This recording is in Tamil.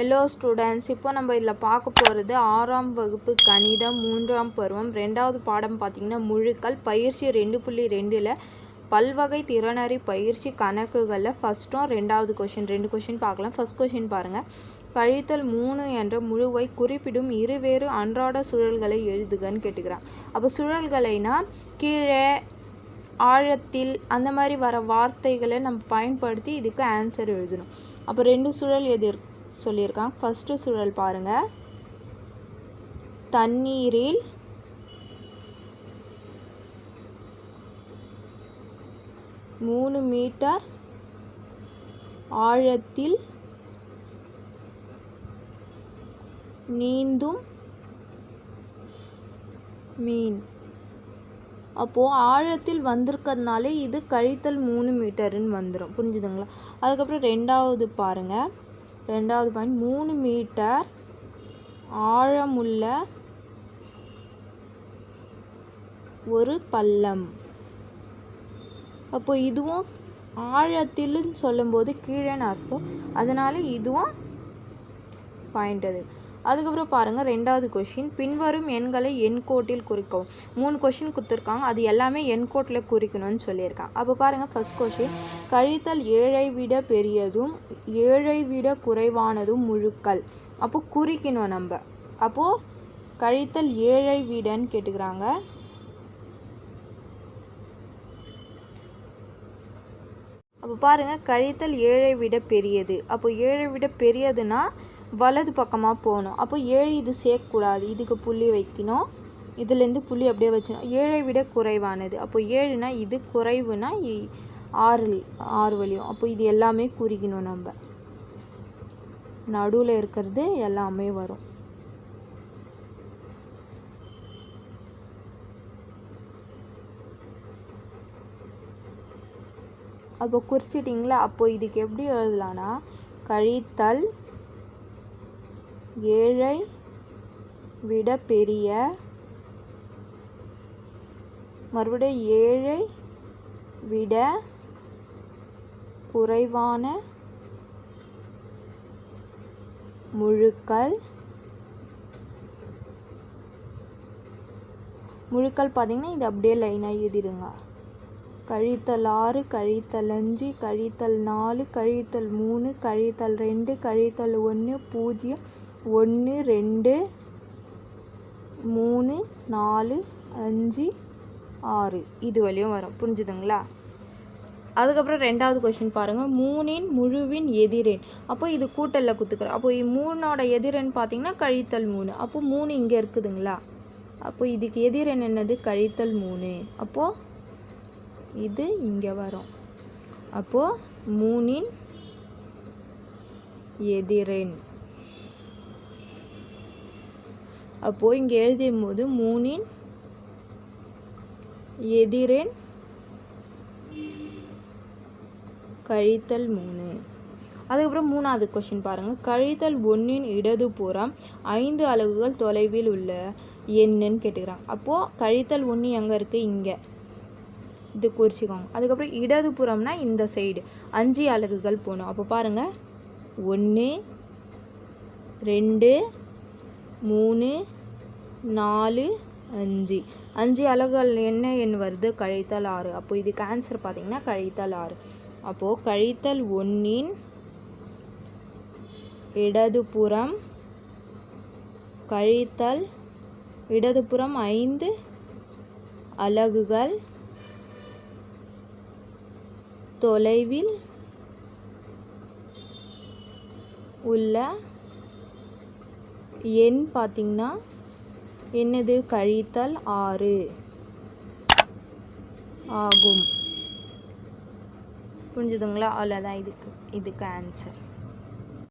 ஹலோ ஸ்டூடெண்ட்ஸ் இப்போ நம்ம இதில் பார்க்க போகிறது ஆறாம் வகுப்பு கணிதம் மூன்றாம் பருவம் ரெண்டாவது பாடம் பார்த்திங்கன்னா முழுக்கள் பயிற்சி ரெண்டு புள்ளி ரெண்டில் பல்வகை திறனறி பயிற்சி கணக்குகளில் ஃபஸ்ட்டும் ரெண்டாவது கொஷின் ரெண்டு கொஷின் பார்க்கலாம். ஃபஸ்ட் கொஷின் பாருங்கள் கழித்தல் மூணு என்ற முழுவை குறிப்பிடும் இருவேறு அன்றாட சுழல்களை எழுதுகன்னு கேட்டுக்கிறான். அப்போ சுழல்களைனா கீழே ஆழத்தில் அந்த மாதிரி வர வார்த்தைகளை நம்ம பயன்படுத்தி இதுக்கு ஆன்சர் எழுதணும். அப்போ ரெண்டு சுழல் எது இருக்கு சொல்லியிருக்காங்க ஃபஸ்ட்டு சுழல் பாருங்கள் தண்ணீரில் மூணு மீட்டர் ஆழத்தில் நீந்தும் மீன். அப்போது ஆழத்தில் வந்திருக்கிறதுனாலே இது கழித்தல் மூணு மீட்டருன்னு வந்துடும் புரிஞ்சுதுங்களா? அதுக்கப்புறம் ரெண்டாவது பாருங்கள் ரெண்டாவது பாயிண்ட் மூணு மீட்டர் ஆழமுள்ள ஒரு பள்ளம். அப்போ இதுவும் ஆழத்தில்னு சொல்லும்போது கீழேன்னு அர்த்தம். அதனால இதுவும் பாயிண்ட் அது. அதுக்கப்புறம் பாருங்கள் ரெண்டாவது கொஷின் பின்வரும் எண்களை எண்கோட்டில் குறிக்கவும். மூணு கொஷின் கொடுத்துருக்காங்க. அது எல்லாமே எண்கோட்டில் குறிக்கணும்னு சொல்லியிருக்காங்க. அப்போ பாருங்கள் ஃபஸ்ட் கொஷின் கழித்தல் ஏழை விட பெரியதும் ஏழை விட குறைவானதும் முழுக்கள். அப்போ குறிக்கணும் நம்ம. அப்போது கழித்தல் ஏழை விடன்னு கேட்டுக்கிறாங்க. அப்போ பாருங்கள் கழித்தல் ஏழை விட பெரியது. அப்போ ஏழை விட பெரியதுன்னா வலது பக்கமாக போகணும். அப்போ ஏழு இது சேர்க்கக்கூடாது. இதுக்கு புள்ளி வைக்கணும். இதுலேருந்து புள்ளி அப்படியே வச்சிடணும். ஏழை விட குறைவானது. அப்போ ஏழுனா இது குறைவுனா இ- ஆறு ஆறு வழியும் அப்போ இது எல்லாமே குறிக்கணும் நம்ம. நடுவில் இருக்கிறது எல்லாமே வரும். அப்போ குறிச்சிட்டிங்களா? அப்போ இதுக்கு எப்படி எழுதலான்னா கழித்தல் ஏழை விட பெரிய மறுபடியும் ஏழை விட குறைவான முழுக்கள். முழுக்கள் பார்த்திங்கன்னா இது அப்படியே லைனாக எழுதிடுங்க கழித்தல் ஆறு கழித்தல் அஞ்சு கழித்தல் நாலு கழித்தல் மூணு கழித்தல் ரெண்டு கழித்தல் ஒன்று பூஜ்ஜியம் ஒன்று ரெண்டு மூணு நாலு அஞ்சு ஆறு. இது வழியும் வரும். புரிஞ்சுதுங்களா? அதுக்கப்புறம் ரெண்டாவது கொஷின் பாருங்கள் மூணின் முழுவின் எதிரெண் அப்போ இது கூட்டலில் குத்துக்கிறோம். அப்போ மூணோட எதிரெண் பார்த்தீங்கன்னா கழித்தல் மூணு அப்போ மூணு இங்கே இருக்குதுங்களா? அப்போ இதுக்கு எதிரெண் என்னது? கழித்தல் மூணு அப்போது இது இங்கே வரும். அப்போது மூணின் எதிரெண் அப்போது இங்கே எழுதியும் போது மூணின் எதிரெண் கழித்தல் மூணு அதுக்கப்புறம் மூணாவது கொஷின் பாருங்கள் கழித்தல் ஒன்றின் இடதுபுறம் ஐந்து அலகுகள் தொலைவில் உள்ள என்னன்னு கேட்டுக்கிறாங்க அப்போது கழித்தல் ஒன்று எங்கே இருக்குது இங்கே. இது குறிச்சிக்கோங்க. அதுக்கப்புறம் இடதுபுறம்னா இந்த சைடு அஞ்சு அலகுகள் போகணும். அப்போ பாருங்கள் ஒன்று ரெண்டு மூணு நாலு அஞ்சு. அஞ்சு அலகுகள் என்ன எண் வருது? கழித்தல் ஆறு. அப்போ இதுக்கு ஆன்சர் பார்த்திங்கன்னா கழித்தல் ஆறு. அப்போது கழித்தல் ஒன்றின் இடதுபுறம் கழித்தல் இடதுபுறம் ஐந்து அலகுகள் தொலைவில் உள்ள எண் பார்த்திங்கன்னா என்னது? கழித்தல் ஆறு. ஆகும். புரிஞ்சுதுங்களா? அவ்வளோதான் இதுக்கு இதுக்கு ஆன்சர்